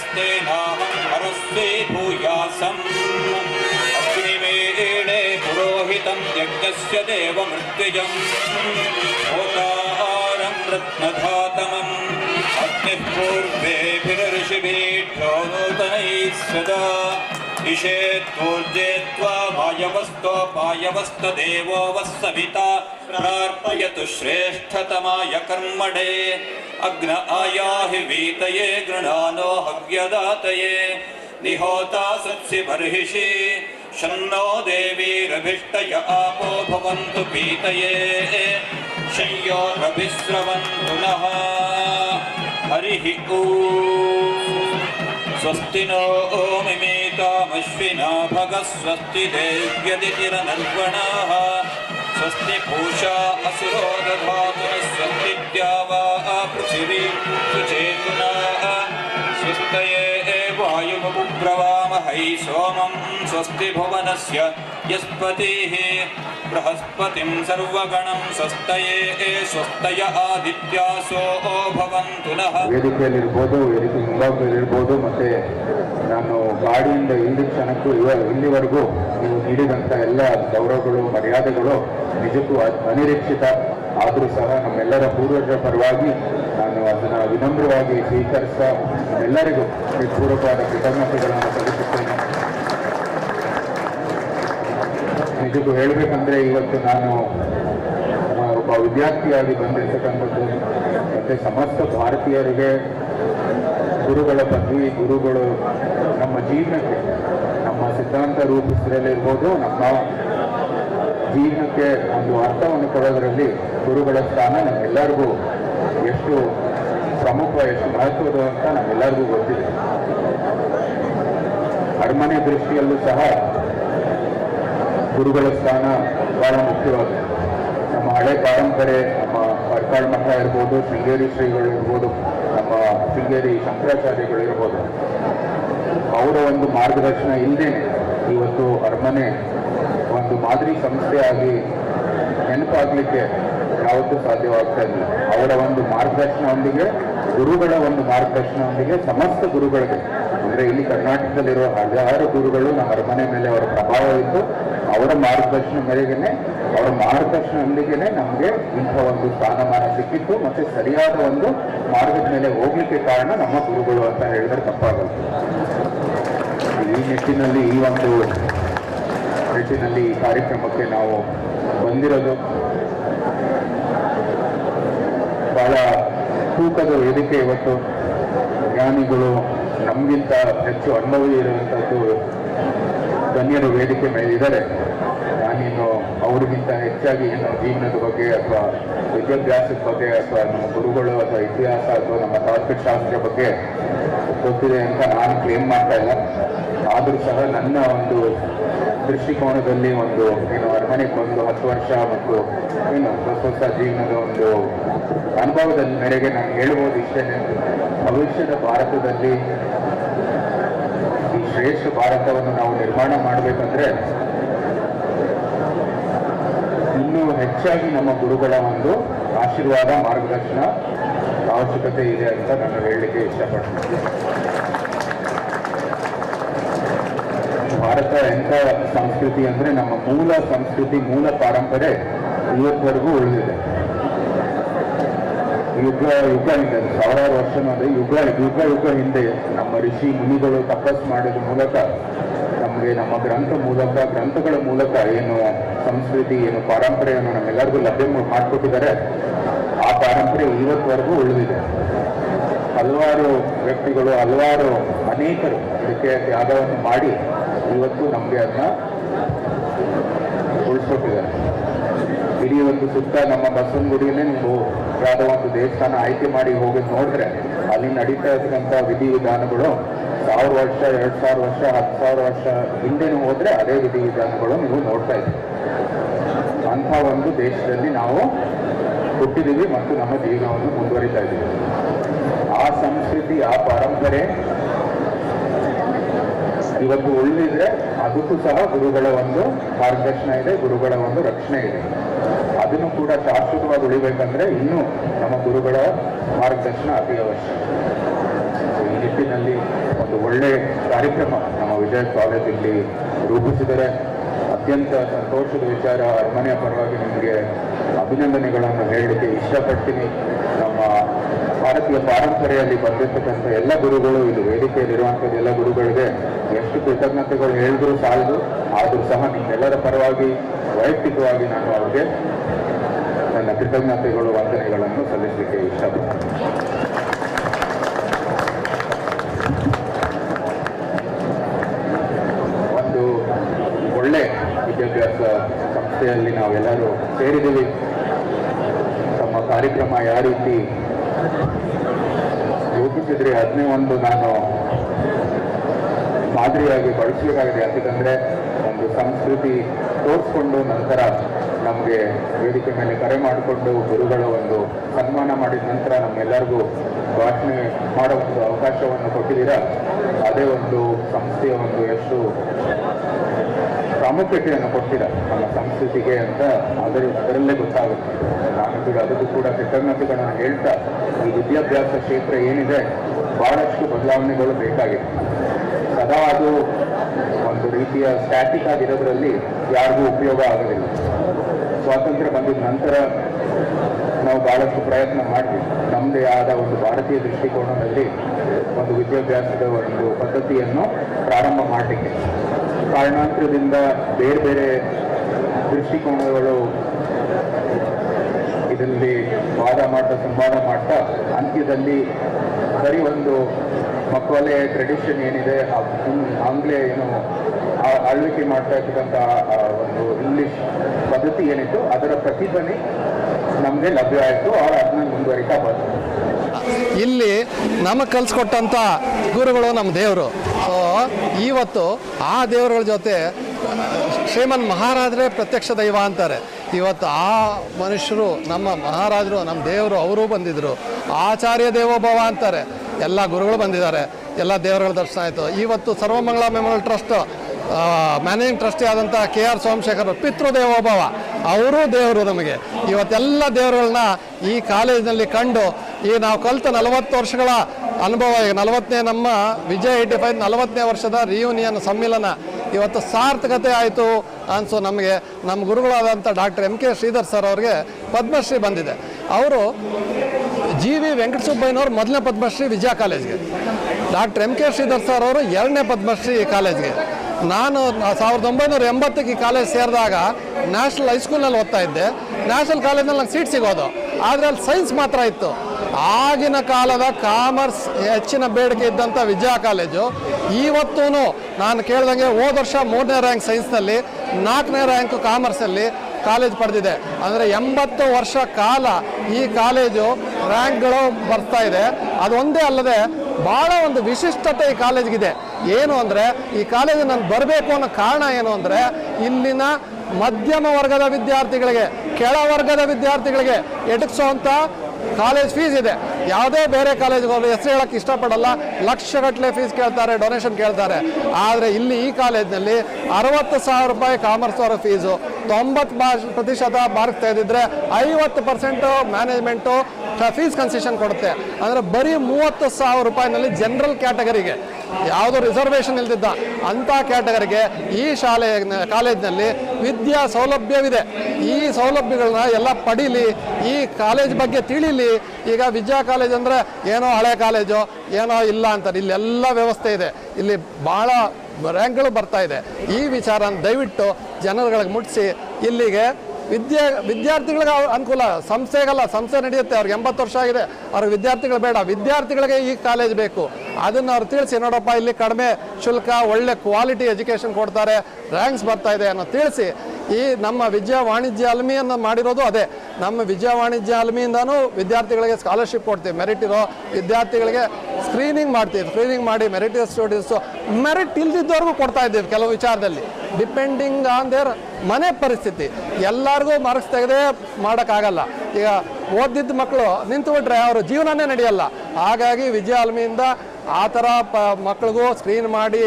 हरस्तेनाहं हरस्वी भूयासम् अग्निमेणे पुरोहितं यज्ञस्य देवमृत्युजम् होतारं रत्नधातमम् अग्निः पूर्वेभिरऋषिभीढ्यो नूतनैः सदा इषेत्वोर्जे त्वा वायवस्तोपायवस्तदेवो वः सविता प्रार्पयतु श्रेष्ठतमाय कर्मणे अग्न आयाहि वीतये गृणानो हव्यदातये। निहोता सत्सि बर्हिषि, शन्नो देवीरभिष्टय आपो भवन्तु पीतये। शय्योरभिस्रवन्तु नः। हरिः स्वस्ति नो मिमेतामश्विना, भगः स्वस्ति स्वस्ति पूषा असुरो दधातु स्वस्तिद्या वा पृथिवी सुचेतुना स्वस्तये वायुमुप्रवामहै सोमं स्वस्ति भुवनस्य यस्पतिः बृहस्पतिं सर्वगणं स्वस्तये स्वस्तय आदित्यासो भवन्तु नः ವೇದಿಕೆಯಲ್ಲಿರ್ಬೋದು ವೇದಿಕೆ ಮುಂಭಾಗದಲ್ಲಿರ್ಬೋದು ಮತ್ತೆ ನಾನು ಗಾಡಿಯಿಂದ ಇಳಿದ ಕ್ಷಣಕ್ಕೂ ಇವ ಇಲ್ಲಿವರೆಗೂ ನೀವು ನೀಡಿದಂಥ ಎಲ್ಲ ಗೌರವಗಳು ಮರ್ಯಾದೆಗಳು ನಿಜಕ್ಕೂ ಅ- ಅನಿರೀಕ್ಷಿತ ಆದರೂ ಸಹ ನಮ್ಮೆಲ್ಲರ ಪೂರ್ವಜರ ಪರವಾಗಿ ನಾನು ಅದನ್ನು ವಿನಮ್ರವಾಗಿ ಸ್ವೀಕರಿಸ್ತಾ ಎಲ್ಲರಿಗೂ ಹೃತ್ಪೂರ್ವಕವಾದ ಕೃತಜ್ಞತೆಗಳನ್ನು ಸಲ್ಲಿಸುತ್ತೇನೆ ನಿಜಕ್ಕೂ ಹೇಳಬೇಕಂದ್ರೆ ಇವತ್ತು ನಾನು ಒಬ್ಬ ವಿದ್ಯಾರ್ಥಿಯಾಗಿ ಬಂದಿರತಕ್ಕಂಥದ್ದು. ಮತ್ತು ಸಮಸ್ತ ಭಾರತೀಯರಿಗೆ ಗುರುಗಳ ಪದವಿ ಗುರುಗಳು ನಮ್ಮ ಜೀವನಕ್ಕೆ, ನಮ್ಮ ಸಿದ್ಧಾಂತ ರೂಪಿಸಿರಲಿರ್ಬೋದು ನಮ್ಮ ಜೀವನಕ್ಕೆ ಒಂದು ಅರ್ಥವನ್ನು ಕೊಡೋದರಲ್ಲಿ ಗುರುಗಳ ಸ್ಥಾನ ನಮ್ಮೆಲ್ಲರಿಗೂ ಎಷ್ಟು ಪ್ರಮುಖ, ಎಷ್ಟು ಮಹತ್ವದ ಅಂತ ನಮ್ಮೆಲ್ಲರಿಗೂ ಗೊತ್ತಿದೆ. ಅರಮನೆ ದೃಷ್ಟಿಯಲ್ಲೂ ಸಹ ಗುರುಗಳ ಸ್ಥಾನ ಬಹಳ ಮುಖ್ಯವಾಗಿದೆ. ನಮ್ಮ ಹಳೆ ಪರಂಪರೆ, ನಮ್ಮ ಅರ್ಕಾಳ್ ಮಠ ಇರ್ಬೋದು, ಶೃಂಗೇರಿ ಶ್ರೀಗಳು ಇರ್ಬೋದು, ನಮ್ಮ ಶೃಂಗೇರಿ ಶಂಕರಾಚಾರ್ಯಗಳು ಇರ್ಬೋದು. ಅವರ ಒಂದು ಮಾರ್ಗದರ್ಶನ ಇಲ್ಲದೆ ಇವತ್ತು ಅರಮನೆ ಒಂದು ಮಾದರಿ ಸಂಸ್ಥೆಯಾಗಿ ನೆನಪಾಗಲಿಕ್ಕೆ ಯಾವತ್ತೂ ಸಾಧ್ಯವಾಗ್ತಾ ಇಲ್ಲ. ಅವರ ಒಂದು ಮಾರ್ಗದರ್ಶನದೊಂದಿಗೆ, ಗುರುಗಳ ಒಂದು ಮಾರ್ಗದರ್ಶನದೊಂದಿಗೆ ಸಮಸ್ತ ಗುರುಗಳಿಗೆ, ಅಂದರೆ ಇಲ್ಲಿ ಕರ್ನಾಟಕದಲ್ಲಿರುವ ಹಲವಾರು ಗುರುಗಳು ನಮ್ಮ ಅರಮನೆ ಮೇಲೆ ಅವರ ಪ್ರಭಾವ ಇತ್ತು ಅವರ ಮಾರ್ಗದರ್ಶನ ಮೇರೆಗೆ ಅವರ ಮಾರ್ಗದರ್ಶನದೊಂದಿಗೆ ನಮಗೆ ಇಂಥ ಒಂದು ಸ್ಥಾನಮಾನ ಸಿಕ್ಕಿತ್ತು ಮತ್ತೆ ಸರಿಯಾದ ಒಂದು ಮಾರ್ಗದ ಮೇಲೆ ಹೋಗ್ಲಿಕ್ಕೆ ಕಾರಣ ನಮ್ಮ ಗುರುಗಳು ಅಂತ ಹೇಳಿದ್ರೆ ತಪ್ಪಾಗುತ್ತೆ ಈ ನಿಟ್ಟಿನಲ್ಲಿ ಈ ಒಂದು ನಿಟ್ಟಿನಲ್ಲಿ ಈ ಕಾರ್ಯಕ್ರಮಕ್ಕೆ ನಾವು ಬಂದಿರೋದು. ಬಹಳ ತೂಕದ ವೇದಿಕೆ ಇವತ್ತು. ಜ್ಞಾನಿಗಳು ನಮಗಿಂತ ಹೆಚ್ಚು ಅನುಭವಿ ಇರುವಂಥದ್ದು ಗಣ್ಯರು ವೇದಿಕೆ ಮೇಲೆ ಇದ್ದಾರೆ. ನಾನಿನ್ನು ಅವರಿಗಿಂತ ಹೆಚ್ಚಾಗಿ ಏನು ಜೀವನದ ಬಗ್ಗೆ ಅಥವಾ ವಿದ್ಯಾಭ್ಯಾಸದ ಬಗ್ಗೆ ಅಥವಾ ನಮ್ಮ ಗುರುಗಳು ಅಥವಾ ಇತಿಹಾಸ ಅಥವಾ ನಮ್ಮ ತಾತ್ವಿಕಶಾಸ್ತ್ರ ಬಗ್ಗೆ ಗೊತ್ತಿದೆ ಅಂತ ನಾನು ಕ್ಲೇಮ್ ಮಾಡ್ತಾ ಇಲ್ಲ. ಆದರೂ ಸಹ ನನ್ನ ಒಂದು ದೃಷ್ಟಿಕೋನದಲ್ಲಿ ಒಂದು ಏನು ಅರಮನೆಗೆ ಒಂದು ಹತ್ತು ವರ್ಷ ಮತ್ತು ಏನು ಹೊಸ ಹೊಸ ಜೀವನದ ಒಂದು ಅನುಭವದ ಮೇರೆಗೆ ನಾನು ಹೇಳ್ಬೋದು ಇಷ್ಟೇ ಭವಿಷ್ಯದ ಭಾರತದಲ್ಲಿ ಶ್ರೇಷ್ಠ ಭಾರತವನ್ನು ನಾವು ನಿರ್ಮಾಣ ಮಾಡಬೇಕಂದ್ರೆ ಇನ್ನೂ ಹೆಚ್ಚಾಗಿ ನಮ್ಮ ಗುರುಗಳ ಒಂದು ಆಶೀರ್ವಾದ, ಮಾರ್ಗದರ್ಶನ ಅವಶ್ಯಕತೆ ಇದೆ ಅಂತ ನಾನು ಹೇಳಲಿಕ್ಕೆ ಇಷ್ಟಪಡ್ತೀನಿ. ಭಾರತ ಎಂಥ ಸಂಸ್ಕೃತಿ ಅಂದರೆ ನಮ್ಮ ಮೂಲ ಸಂಸ್ಕೃತಿ, ಮೂಲ ಪಾರಂಪರೆ ಇವತ್ತವರೆಗೂ ಉಳಿದಿದೆ. ಯುಗ ಯುಗ ಹಿಂದೆ ಸಾವಿರಾರು ವರ್ಷ ಅಂದ್ರೆ ಯುಗ ಯುಗ ಯುಗ ಹಿಂದೆ ನಮ್ಮ ಋಷಿ ಮುನಿಗಳು ತಪಸ್ ಮಾಡಿದ ಮೂಲಕ ನಮಗೆ ನಮ್ಮ ಗ್ರಂಥ ಮೂಲಕ ಗ್ರಂಥಗಳ ಮೂಲಕ ಏನು ಸಂಸ್ಕೃತಿ ಏನು ಪಾರಂಪರೆಯನ್ನು ನಮ್ಮೆಲ್ಲರಿಗೂ ಲಭ್ಯ ಮಾಡಿಕೊಟ್ಟಿದ್ದಾರೆ ಆ ಪಾರಂಪರೆ ಇವತ್ತುವರೆಗೂ ಉಳಿದಿದೆ ಹಲವಾರು ವ್ಯಕ್ತಿಗಳು ಹಲವಾರು ಅನೇಕರು ಇದಕ್ಕೆ ತ್ಯಾಗವನ್ನು ಮಾಡಿ ಇವತ್ತು ನಮಗೆ ಅದನ್ನ ಉಳಿಸ್ಕೊಟ್ಟಿದ್ದಾರೆ ಇಡೀ ಒಂದು ಸುತ್ತ ನಮ್ಮ ಬಸವನಗುಡಿಯಲ್ಲೇ ನೀವು ಯಾವುದೋ ಒಂದು ದೇವಸ್ಥಾನ ಆಯ್ಕೆ ಮಾಡಿ ಹೋಗಿ ನೋಡಿದ್ರೆ ಅಲ್ಲಿ ನಡೀತಾ ಇರ್ತಕ್ಕಂಥ ವಿಧಿವಿಧಾನಗಳು ಸಾವಿರ ವರ್ಷ, ಎರಡು ಸಾವಿರ ವರ್ಷ, ಹತ್ತು ಸಾವಿರ ವರ್ಷ ಹಿಂದೆನೂ ಹೋದ್ರೆ ಅದೇ ವಿಧಿವಿಧಾನಗಳು ನೀವು ನೋಡ್ತಾ ಇದ್ದೀವಿ ಅಂಥ ಒಂದು ದೇಶದಲ್ಲಿ ನಾವು ಹುಟ್ಟಿದ್ದೀವಿ ಮತ್ತು ನಮ್ಮ ಜೀವನವನ್ನು ಮುಂದುವರಿತಾ ಇದ್ದೀವಿ. ಆ ಸಂಸ್ಕೃತಿ, ಆ ಪರಂಪರೆ ಇವತ್ತು ಉಳಿದಿದ್ರೆ ಅದಕ್ಕೂ ಸಹ ಗುರುಗಳ ಒಂದು ಮಾರ್ಗದರ್ಶನ ಇದೆ, ಗುರುಗಳ ಒಂದು ರಕ್ಷಣೆ ಇದೆ. ಅದನ್ನು ಕೂಡ ಶಾಶ್ವತವಾಗಿ ಉಳಿಬೇಕಂದ್ರೆ ಇನ್ನೂ ನಮ್ಮ ಗುರುಗಳ ಮಾರ್ಗದರ್ಶನ ಅತಿ ಅವಶ್ಯ. ಈ ನಿಟ್ಟಿನಲ್ಲಿ ಒಂದು ಒಳ್ಳೆ ಕಾರ್ಯಕ್ರಮ ನಮ್ಮ ವಿಜಯ ಕಾಲೇಜಲ್ಲಿ ರೂಪಿಸಿದರೆ ಅತ್ಯಂತ ಸಂತೋಷದ ವಿಚಾರ ಅರಮನೆಯ ಪರವಾಗಿ ನಿಮಗೆ ಅಭಿನಂದನೆಗಳನ್ನು ಹೇಳಲಿಕ್ಕೆ ಇಷ್ಟಪಡ್ತೀನಿ. ಭಾರತೀಯ ಪಾರಂಪರೆಯಲ್ಲಿ ಬಂದಿರ್ತಕ್ಕಂಥ ಎಲ್ಲ ಗುರುಗಳು, ಇಲ್ಲಿ ವೇದಿಕೆಯಲ್ಲಿರುವಂಥದ್ದು ಎಲ್ಲ ಗುರುಗಳಿಗೆ ಎಷ್ಟು ಕೃತಜ್ಞತೆಗಳು ಹೇಳಿದ್ರು ಸಾಲದು, ಆದರೂ ಸಹ ನಿಮ್ಮೆಲ್ಲರ ಪರವಾಗಿ, ವೈಯಕ್ತಿಕವಾಗಿ ನಾನು ಅವ್ರಿಗೆ ನನ್ನ ಕೃತಜ್ಞತೆಗಳು, ವಂದನೆಗಳನ್ನು ಸಲ್ಲಿಸಲಿಕ್ಕೆ ಇಷ್ಟಪಡ್ತೀನಿ. ಒಂದು ಒಳ್ಳೆ ವಿದ್ಯಾಭ್ಯಾಸ ಸಂಸ್ಥೆಯಲ್ಲಿ ನಾವೆಲ್ಲರೂ ಸೇರಿದ್ದೀವಿ. ತಮ್ಮ ಕಾರ್ಯಕ್ರಮ ಯಾವ ರೀತಿ ರೂಪಿಸಿದ್ರಿ ಅದನ್ನೇ ಒಂದು ನಾನು ಮಾದರಿಯಾಗಿ ಬಳಸಬೇಕಾಗಿದೆ. ಯಾಕಂದ್ರೆ ಒಂದು ಸಂಸ್ಕೃತಿ ತೋರಿಸ್ಕೊಂಡು ನಂತರ ನಮಗೆ ವೇದಿಕೆ ಮೇಲೆ ಕರೆ ಮಾಡಿಕೊಂಡು ಗುರುಗಳ ಒಂದು ಸನ್ಮಾನ ಮಾಡಿದ ನಂತರ ನಮ್ಮೆಲ್ಲರಿಗೂ ಭಾಷಣೆ ಮಾಡೋ ಒಂದು ಅವಕಾಶವನ್ನು ಕೊಟ್ಟಿದ್ದೀರಾ? ಅದೇ ಒಂದು ಸಂಸ್ಥೆಯ ಒಂದು ಎಷ್ಟು ಪ್ರಾಮುಖ್ಯತೆಯನ್ನು ಕೊಟ್ಟಿಲ್ಲ ನಮ್ಮ ಸಂಸ್ಕೃತಿಗೆ ಅಂತ ಅದರ ಅದರಲ್ಲೇ ಗೊತ್ತಾಗುತ್ತೆ. ನಾನು ಕೂಡ ಅದಕ್ಕೂ ಕೂಡ ಕೃತಜ್ಞತೆಗಳನ್ನು ಹೇಳ್ತಾ ಈ ವಿದ್ಯಾಭ್ಯಾಸ ಕ್ಷೇತ್ರ ಏನಿದೆ, ಬಹಳಷ್ಟು ಬದಲಾವಣೆಗಳು ಬೇಕಾಗಿದೆ. ಸದಾ ಅದು ಒಂದು ರೀತಿಯ ಸ್ಟ್ಯಾಟಿಕ್ ಆಗಿರೋದ್ರಲ್ಲಿ ಯಾರಿಗೂ ಉಪಯೋಗ ಆಗೋದಿಲ್ಲ. ಸ್ವಾತಂತ್ರ್ಯ ಬಂದಿದ ನಂತರ ನಾವು ಬಹಳಷ್ಟು ಪ್ರಯತ್ನ ಮಾಡಿದ್ವಿ. ನಮ್ಮದೇ ಆದ ಒಂದು ಭಾರತೀಯ ದೃಷ್ಟಿಕೋನದಲ್ಲಿ ಒಂದು ವಿದ್ಯಾಭ್ಯಾಸದ ಒಂದು ಪದ್ಧತಿಯನ್ನು ಪ್ರಾರಂಭ ಮಾಡಲಿಕ್ಕೆ. ಕಾರಣಾಂತರದಿಂದ ಬೇರೆ ಬೇರೆ ದೃಷ್ಟಿಕೋನಗಳು ಇದರಲ್ಲಿ ವಾದ ಮಾಡ್ತಾ, ಸಂವಾದ ಮಾಡ್ತಾ, ಅಂತ್ಯದಲ್ಲಿ ಸರಿ ಒಂದು ಮಕ್ಕಳೇ ಟ್ರೆಡಿಷನ್ ಏನಿದೆ ಆಂಗ್ಲೇ ಏನು ಆಳ್ವಿಕೆ ಮಾಡ್ತಾ ಇರ್ತಕ್ಕಂಥ ಒಂದು ಪದ್ಧತಿ ಏನಿತ್ತು, ಅದರ ಪ್ರತಿಧ್ವನಿ ನಮಗೆ ಲಭ್ಯ ಆಯಿತು, ಅವ್ರು ಅದನ್ನ ಮುಂದುವರಿತಾ ಬಂತು ಇಲ್ಲಿ ನಮಗೆ ಕಲಿಸ್ಕೊಟ್ಟಂಥ ಗುರುಗಳು ನಮ್ಮ ದೇವರು. ಸೊ ಇವತ್ತು ಆ ದೇವರುಗಳ ಜೊತೆ, ಶ್ರೀಮನ್ ಮಹಾರಾಜರೇ ಪ್ರತ್ಯಕ್ಷ ದೈವ ಅಂತಾರೆ. ಇವತ್ತು ಆ ಮನುಷ್ಯರು, ನಮ್ಮ ಮಹಾರಾಜರು ನಮ್ಮ ದೇವರು, ಅವರು ಬಂದಿದ್ರು. ಆಚಾರ್ಯ ದೇವೋಭವ ಅಂತಾರೆ. ಎಲ್ಲ ಗುರುಗಳು ಬಂದಿದ್ದಾರೆ. ಎಲ್ಲ ದೇವರುಗಳ ದರ್ಶನ ಆಯಿತು. ಇವತ್ತು Sarvamangala memorial trust managing trustee ಆದಂಥ ಕೆ ಆರ್ ಸೋಮಶೇಖರ್ ಪಿತೃದೇವೋಭವ ಅವರೂ ದೇವರು ನಮಗೆ. ಇವತ್ತೆಲ್ಲ ದೇವರುಗಳನ್ನ ಈ ಕಾಲೇಜಿನಲ್ಲಿ ಕಂಡು ಈ ನಾವು ಕಲಿತ ನಲವತ್ತು ವರ್ಷಗಳ ಅನುಭವ, ಈಗ ನಲವತ್ತನೇ ನಮ್ಮ ವಿಜಯ್ ಏಯ್ಟಿ ಫೈವ್ ನಲವತ್ತನೇ ವರ್ಷದ ರಿಯೂನಿಯನ್ ಸಮ್ಮಿಲನ ಇವತ್ತು ಸಾರ್ಥಕತೆ ಆಯಿತು ಅನಿಸು ನಮಗೆ. ನಮ್ಮ ಗುರುಗಳಾದಂಥ doctor M K Sridhar sir ಅವ್ರಿಗೆ ಪದ್ಮಶ್ರೀ ಬಂದಿದೆ. ಅವರು ಜಿ ವಿ ವೆಂಕಟಸುಬ್ಬಯ್ಯನವರು ಮೊದಲನೇ ಪದ್ಮಶ್ರೀ ವಿಜಯ ಕಾಲೇಜ್ಗೆ. Doctor M K Sridhar sir ಅವರು ಎರಡನೇ ಪದ್ಮಶ್ರೀ ಕಾಲೇಜ್ಗೆ. ನಾನು ಸಾವಿರದ ಒಂಬೈನೂರ ಎಂಬತ್ತಕ್ಕೆ ಈ ಕಾಲೇಜ್ ಸೇರಿದಾಗ ನ್ಯಾಷನಲ್ ಹೈಸ್ಕೂಲ್ನಲ್ಲಿ ಓದ್ತಾ ಇದ್ದೆ. ನ್ಯಾಷನಲ್ ಕಾಲೇಜ್ನಲ್ಲಿ ನಂಗೆ ಸೀಟ್ ಸಿಗೋದು. ಆದರೆ ಅಲ್ಲಿ ಸೈನ್ಸ್ ಮಾತ್ರ ಇತ್ತು. ಆಗಿನ ಕಾಲದ ಕಾಮರ್ಸ್ ಹೆಚ್ಚಿನ ಬೇಡಿಕೆ ಇದ್ದಂಥ ವಿಜಯ ಕಾಲೇಜು. ಇವತ್ತೂ ನಾನು ಕೇಳ್ದಂಗೆ ಹೋದ ವರ್ಷ ಮೂರನೇ ರ್ಯಾಂಕ್ ಸೈನ್ಸ್ನಲ್ಲಿ, ನಾಲ್ಕನೇ ರ್ಯಾಂಕ್ ಕಾಮರ್ಸಲ್ಲಿ ಕಾಲೇಜ್ ಪಡೆದಿದೆ. ಅಂದರೆ ಎಂಬತ್ತು ವರ್ಷ ಕಾಲ ಈ ಕಾಲೇಜು ರ್ಯಾಂಕ್ಗಳು ಬರ್ತಾ ಇದೆ. ಅದು ಒಂದೇ ಅಲ್ಲದೆ ಭಾಳ ಒಂದು ವಿಶಿಷ್ಟತೆ ಈ ಕಾಲೇಜ್ಗಿದೆ. ಏನು ಅಂದರೆ, ಈ ಕಾಲೇಜಿಗೆ ನಾನು ಬರಬೇಕು ಅನ್ನೋ ಕಾರಣ ಏನು ಅಂದರೆ, ಇಲ್ಲಿನ ಮಧ್ಯಮ ವರ್ಗದ ವಿದ್ಯಾರ್ಥಿಗಳಿಗೆ, ಕೆಳ ವರ್ಗದ ವಿದ್ಯಾರ್ಥಿಗಳಿಗೆ ಎಟಕ್ಸೋವಂಥ ಕಾಲೇಜ್ ಫೀಸ್ ಇದೆ. ಯಾವುದೇ ಬೇರೆ ಕಾಲೇಜ್ಗಳು ಹೆಸರು ಹೇಳಕ್ಕೆ ಇಷ್ಟಪಡಲ್ಲ. ಲಕ್ಷಗಟ್ಟಲೆ ಫೀಸ್ ಕೇಳ್ತಾರೆ ಡೊನೇಷನ್ ಕೇಳ್ತಾರೆ. ಆದರೆ ಇಲ್ಲಿ ಈ ಕಾಲೇಜ್ನಲ್ಲಿ ಅರವತ್ತು ಸಾವಿರ ರೂಪಾಯಿ ಕಾಮರ್ಸ್ ಅವರ ಫೀಸು ತೊಂಬತ್ತು ಬಾ ಪ್ರತಿಶತ ಮಾರ್ಕ್ಸ್ ತೆಗೆದಿದ್ರೆ ಐವತ್ತು ಪರ್ಸೆಂಟು ಮ್ಯಾನೇಜ್ಮೆಂಟು ಫೀಸ್ ಕನ್ಸೆಷನ್ ಕೊಡುತ್ತೆ. ಅಂದರೆ ಬರೀ ಮೂವತ್ತು ಸಾವಿರ ರೂಪಾಯಿನಲ್ಲಿ ಜನರಲ್ ಕ್ಯಾಟಗರಿಗೆ ಯಾವುದೋ ರಿಸರ್ವೇಷನ್ ಇಲ್ದಿದ್ದ ಅಂಥ ಕ್ಯಾಟಗರಿಗೆ ಈ ಶಾಲೆ ಕಾಲೇಜಿನಲ್ಲಿ ವಿದ್ಯಾ ಸೌಲಭ್ಯವಿದೆ. ಈ ಸೌಲಭ್ಯಗಳನ್ನ ಎಲ್ಲ ಪಡೀಲಿ, ಈ ಕಾಲೇಜ್ ಬಗ್ಗೆ ತಿಳಿಲಿ. ಈಗ ವಿದ್ಯಾ ಕಾಲೇಜ್ ಅಂದರೆ ಏನೋ ಹಳೆ ಕಾಲೇಜು, ಏನೋ ಇಲ್ಲ ಅಂತಾರೆ ಇಲ್ಲೆಲ್ಲ ವ್ಯವಸ್ಥೆ ಇದೆ. ಇಲ್ಲಿ ಭಾಳ ರ್ಯಾಂಕ್ಗಳು ಬರ್ತಾ ಇದೆ. ಈ ವಿಚಾರ ದಯವಿಟ್ಟು ಜನರುಗಳಿಗೆ ಮುಟ್ಟಿಸಿ ಇಲ್ಲಿಗೆ ವಿದ್ಯೆ ವಿದ್ಯಾರ್ಥಿಗಳಿಗೆ ಅನುಕೂಲ. ಸಂಸ್ಥೆಗಲ್ಲ, ಸಂಸ್ಥೆ ನಡೆಯುತ್ತೆ. ಅವ್ರಿಗೆ ಎಂಬತ್ತು ವರ್ಷ ಆಗಿದೆ. ಅವ್ರಿಗೆ ವಿದ್ಯಾರ್ಥಿಗಳು ಬೇಡ. ವಿದ್ಯಾರ್ಥಿಗಳಿಗೆ ಈ ಕಾಲೇಜ್ ಬೇಕು. ಅದನ್ನು ಅವ್ರು ತಿಳಿಸಿ, ನೋಡಪ್ಪ, ಇಲ್ಲಿ ಕಡಿಮೆ ಶುಲ್ಕ, ಒಳ್ಳೆ ಕ್ವಾಲಿಟಿ ಎಜುಕೇಷನ್ ಕೊಡ್ತಾರೆ. ರ್ಯಾಂಕ್ಸ್ ಬರ್ತಾ ಇದೆ ಅನ್ನೋ ತಿಳಿಸಿ, ಈ ನಮ್ಮ ವಿಜಯ ವಾಣಿಜ್ಯ ಅಲ್ಮಿಯನ್ನು ಮಾಡಿರೋದು ಅದೇ. ನಮ್ಮ ವಿಜಯ ವಾಣಿಜ್ಯ ಅಲ್ಮಿಯಿಂದನೂ ವಿದ್ಯಾರ್ಥಿಗಳಿಗೆ ಸ್ಕಾಲರ್ಶಿಪ್ ಕೊಡ್ತೀವಿ. ಮೆರಿಟ್ ಇರೋ ವಿದ್ಯಾರ್ಥಿಗಳಿಗೆ ಸ್ಕ್ರೀನಿಂಗ್ ಮಾಡ್ತೀವಿ. ಸ್ಕ್ರೀನಿಂಗ್ ಮಾಡಿ ಮೆರಿಟ್ ಸ್ಟೂಡೆಂಟ್ಸು ಮೆರಿಟ್ ಇಲ್ದಿದ್ದವ್ರಿಗೂ ಕೊಡ್ತಾ ಇದ್ದೀವಿ ಕೆಲವು ವಿಚಾರದಲ್ಲಿ. ಡಿಪೆಂಡಿಂಗ್ ಆನ್ ದೇರ್ ಮನೆ ಪರಿಸ್ಥಿತಿ. ಎಲ್ಲರಿಗೂ ಮಾರ್ಕ್ಸ್ ತೆಗೆದೇ ಮಾಡೋಕ್ಕಾಗಲ್ಲ. ಈಗ ಓದಿದ್ದ ಮಕ್ಕಳು ನಿಂತು ಬಿಟ್ರೆ ಅವರು ಜೀವನನೇ ನಡೆಯಲ್ಲ. ಹಾಗಾಗಿ ವಿಜಯ ಅಲ್ಮಿಯಿಂದ ಆ ಥರ ಪ ಮಕ್ಳಿಗೂ ಸ್ಕ್ರೀನ್ ಮಾಡಿ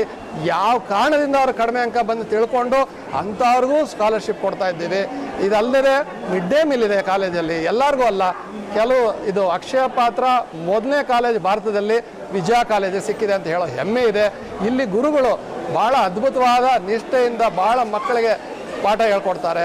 ಯಾವ ಕಾರಣದಿಂದ ಅವ್ರು ಕಡಿಮೆ ಅಂಕ ಬಂದು ತಿಳ್ಕೊಂಡು ಅಂಥವ್ರಿಗೂ ಸ್ಕಾಲರ್ಶಿಪ್ ಕೊಡ್ತಾ ಇದ್ದೀವಿ. ಇದಲ್ಲದೆ ಮಿಡ್ ಡೇ ಮೀಲ್ ಇದೆ ಕಾಲೇಜಲ್ಲಿ, ಎಲ್ಲರಿಗೂ ಅಲ್ಲ. ಕೆಲವು ಇದು ಅಕ್ಷಯ ಪಾತ್ರ ಮೊದಲನೇ ಕಾಲೇಜ್ ಭಾರತದಲ್ಲಿ ವಿಜಯ ಕಾಲೇಜ್ ಸಿಕ್ಕಿದೆ ಅಂತ ಹೇಳೋ ಹೆಮ್ಮೆ ಇದೆ. ಇಲ್ಲಿ ಗುರುಗಳು ಭಾಳ ಅದ್ಭುತವಾದ ನಿಷ್ಠೆಯಿಂದ ಭಾಳ ಮಕ್ಕಳಿಗೆ ಪಾಠ ಹೇಳ್ಕೊಡ್ತಾರೆ.